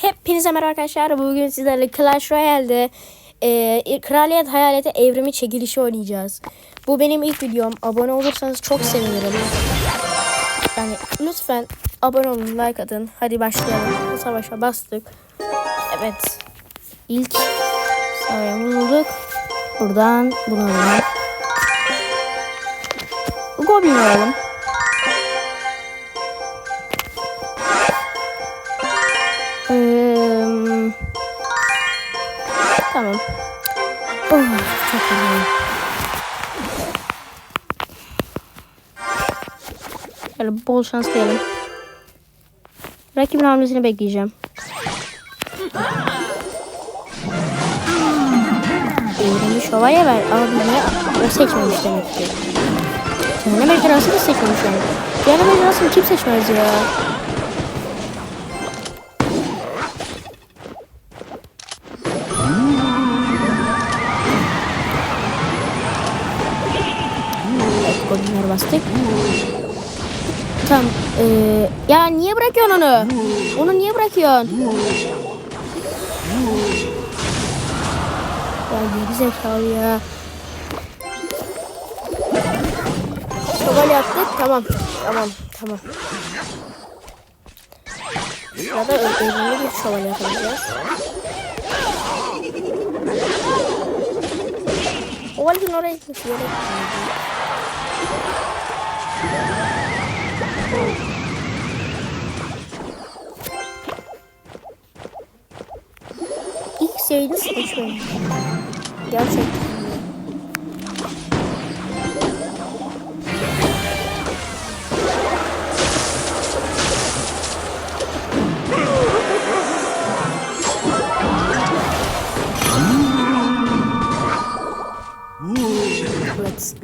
Hepinize merhaba arkadaşlar. Bugün sizlerle Clash Royale'de e, Kraliyet Hayaleti Evrimi çekilişi oynayacağız. Bu benim ilk videom. Abone olursanız çok sevinirim. Yani lütfen abone olun, like atın. Hadi başlayalım. Savaşa bastık. Evet. İlk savaşımızı bulduk. Buradan bunu alalım. Goblin alalım. Tamam. Oh, çok iyi. Şöyle bol şans diyelim. Rakibin hamlesini bekleyeceğim. Eğrimi şövalye ver. Abi niye o seçmemiş demek ki. Cehennem ejderhası da seçmemiş yani. Cehennem ejderhasını kim seçmez ya? Bastık. Tamam. Ee, ya niye bırakıyorsun onu? Onu niye bırakıyorsun? Ya geri zekalı ya. Şövalye yaptık. Tamam. Tamam. Tamam. Sırada öldürümlü bir şövalye yapacağız. O valinin oraya gitmiş. Yere gitmiş. İlk şeyini seçmedim. Gerçekten.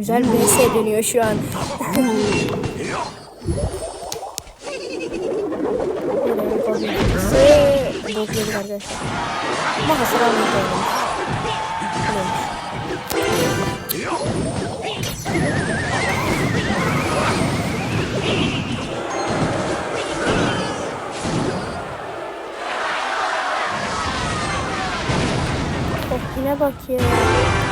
Güzel vs dönüyor şu an. Bokluyoruz arkadaşlar. Ama hasar yine bak ya.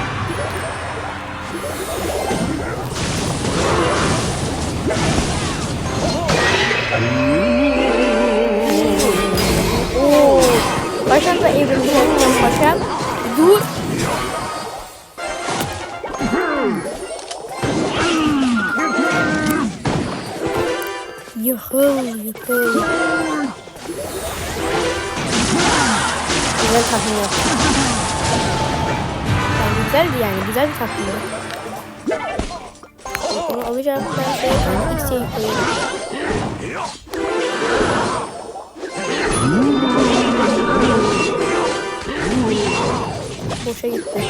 Oo. Paşam da evrimci olacağım paşam. Dur. Yıkıl yıkıl. Güzel tahmin yaptım. Yani güzeldi yani güzel bir tahmin. Onu alacağım ben şey ben X'e koyayım. Boşa gitti.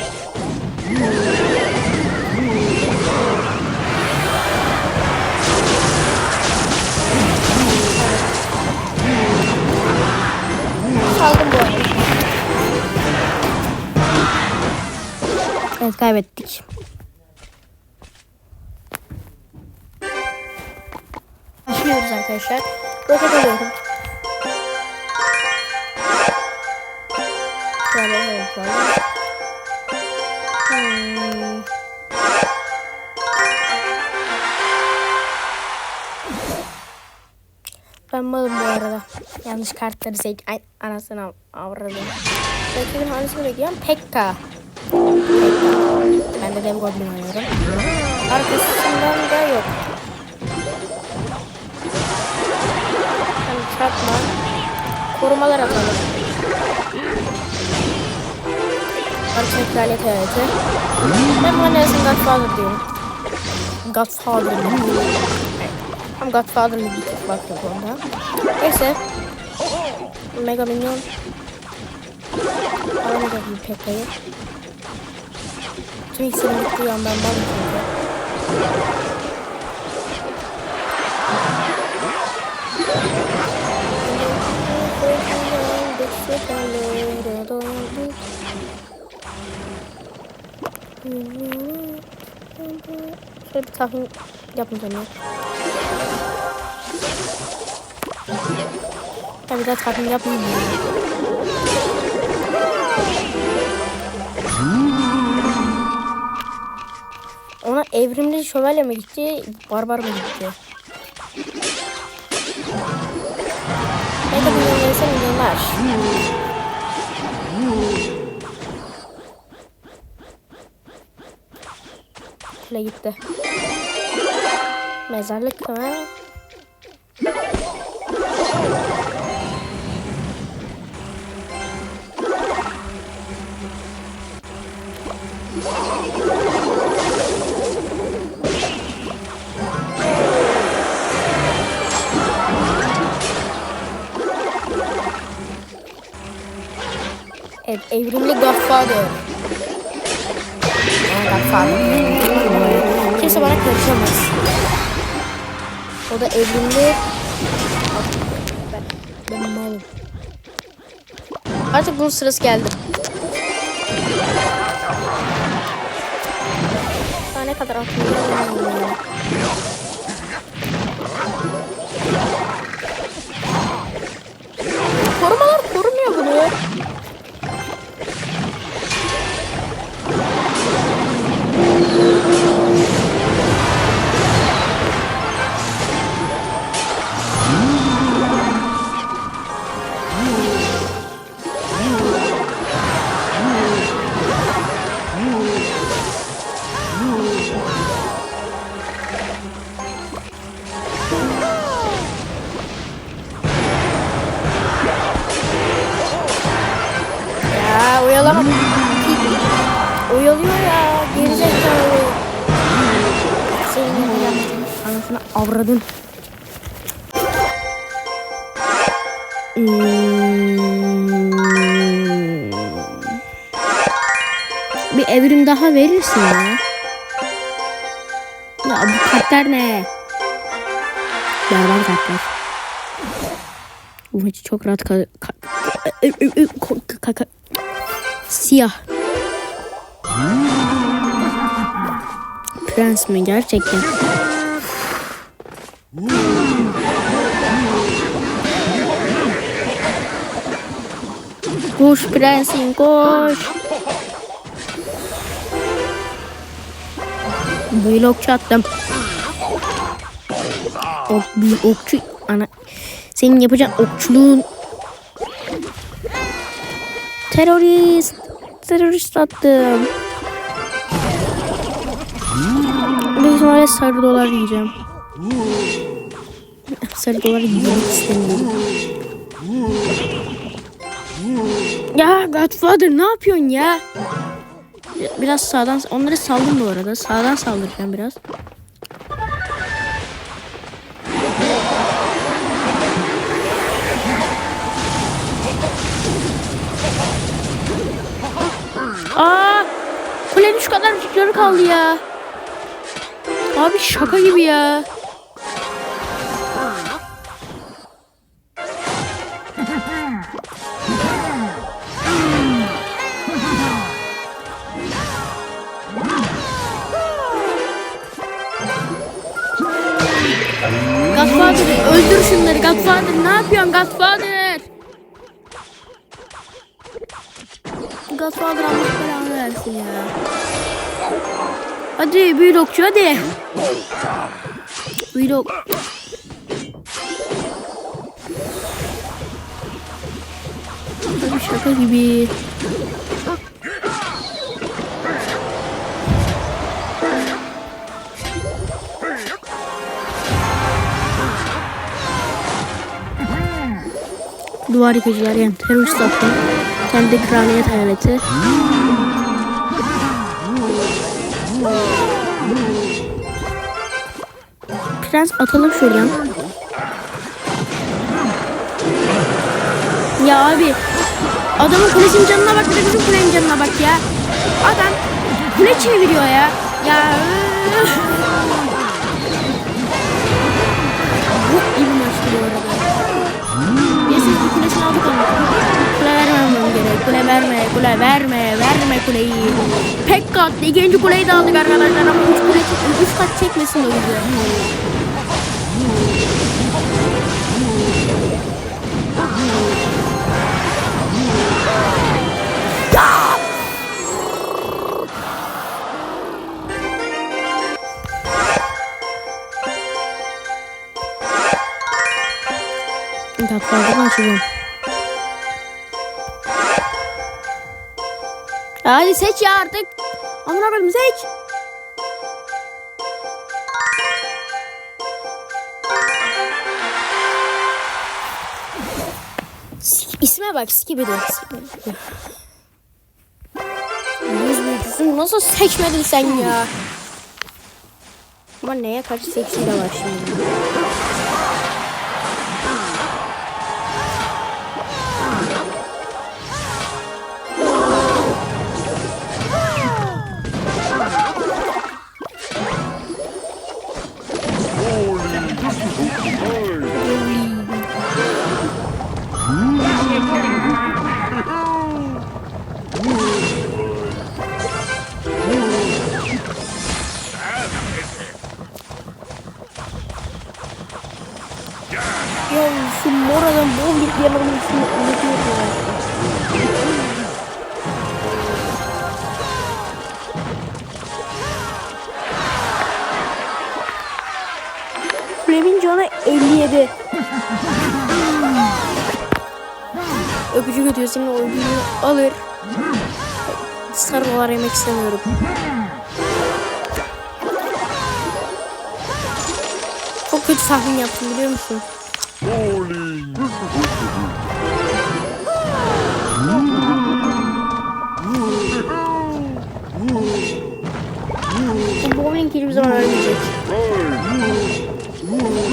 Saldım bu arada. Evet kaybettik. Başlıyoruz arkadaşlar. Roket alıyorum. Şöyle şöyle. Hmm. Ben malım bu arada. Yanlış kartları seç... Ay anasını av- avradım. Rakibin hangisini bekliyorum? Pekka. Pekka. Ben de dev goblin oynuyorum. Arkasından da yok. Çarpma. Korumalar atalım. Artık kraliyet hayatı. Ben buna neresin Godfather diyorum. Godfather diyorum. Tam Godfather'lı bir bak yok onda. Neyse. Mega Minyon. Alamayacak bir Pekka'yı. Tüm iksirin bittiği an ben varım çünkü. Şöyle bir tahmin yapmayacağım ya. Ya bir daha tahmin yapmayayım ya. Ona evrimli şövalye mi gitti, barbar mı gitti? Verirse milyonlar. Kule gitti. Mezarlık mı? Evet, evrimli Godfather. Yani Godfather. Kimse bana karışamaz. O da evrimli. Ben, ben malım. Artık bunun sırası geldi. Daha ne kadar atlıyorum. Anasını avradın. Hmm. Bir evrim daha verirsin ya. Ya bu kartlar ne? Berbat kartlar. Bu çok rahat ka- ka- ka- ka- Siyah. Prens mi gerçekten? Koş prensim koş. Blok çattım. Ok, bir okçu ana. Senin yapacağın okçuluğun Terörist. Terörist attım. Büyük ihtimalle sarı dolar yiyeceğim. Sarı dolar yemek istemiyorum. Ya Godfather ne yapıyorsun ya? Biraz sağdan, onları saldım bu arada. Sağdan saldıracağım biraz. Aa! Kulenin şu kadar canı kaldı ya. Abi şaka gibi ya. Yapıyorsun Godfather? Godfather Allah belanı versin ya. Hadi büyülokçu hadi. Büyülok. Abi şaka gibi. Duvar yıkıcılar yani terörist. Hem de kraliyet hayaleti. Prens atalım şuradan. Ya abi adamın kulesinin canına bak bir de kulenin canına bak ya. Adam kule çeviriyor ya. Ya kule verme kule verme verme kuleyi. Pek kattı ikinci kuleyi de aldık arkadaşlar ama üç kule üç kat çekmesin o bize. Tatlı açacağım. Seç ya artık. Amına koyayım seç. İsme bak Skibidi. Nasıl seçmedin sen ya? Ama neye kaç seksi de var şimdi. Fleming canı 57. Öpücük ödüyor senin o alır. Sarılar yemek istemiyorum. Çok kötü tahmin yaptım biliyor musun? Bu bowling hiçbir zaman ölmeyecek. Finish.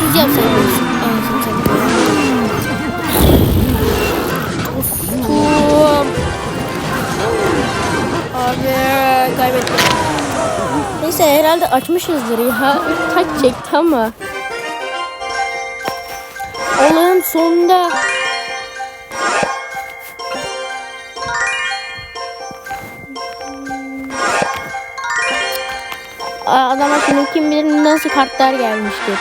Satayım. Ufum. Abi kaybettim. Neyse herhalde açmışızdır ya. Taç çekti ama. Olayın sonunda. Adama şimdi kim bilir nasıl kartlar gelmiştir.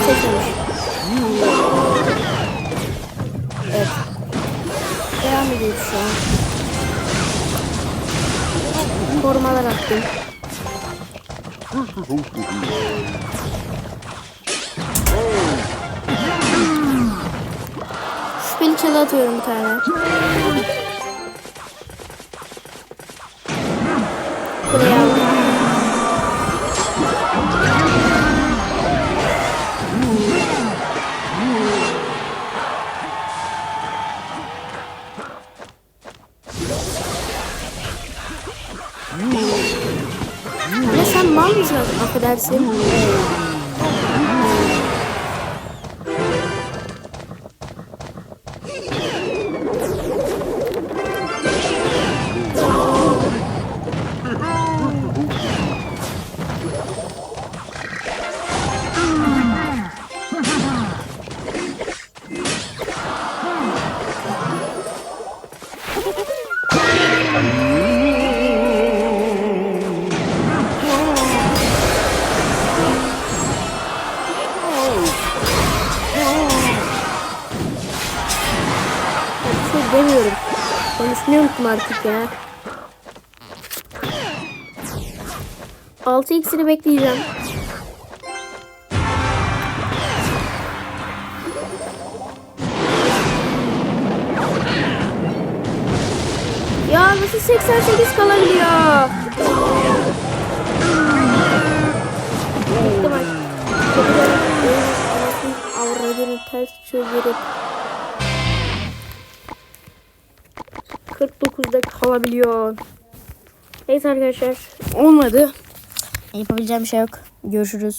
Pompa seçmemiş. Evet. Devam ediyoruz şu an. Korumalar attım. Şüpheli çalı atıyorum bir tane. Buraya affedersin? Artık ya? 6 x'ini bekleyeceğim. Ya nasıl 88 kalabiliyor? Bitti maç. Avradını ters çevirip 49'da kalabiliyor. Neyse arkadaşlar olmadı. Yapabileceğim bir şey yok. Görüşürüz.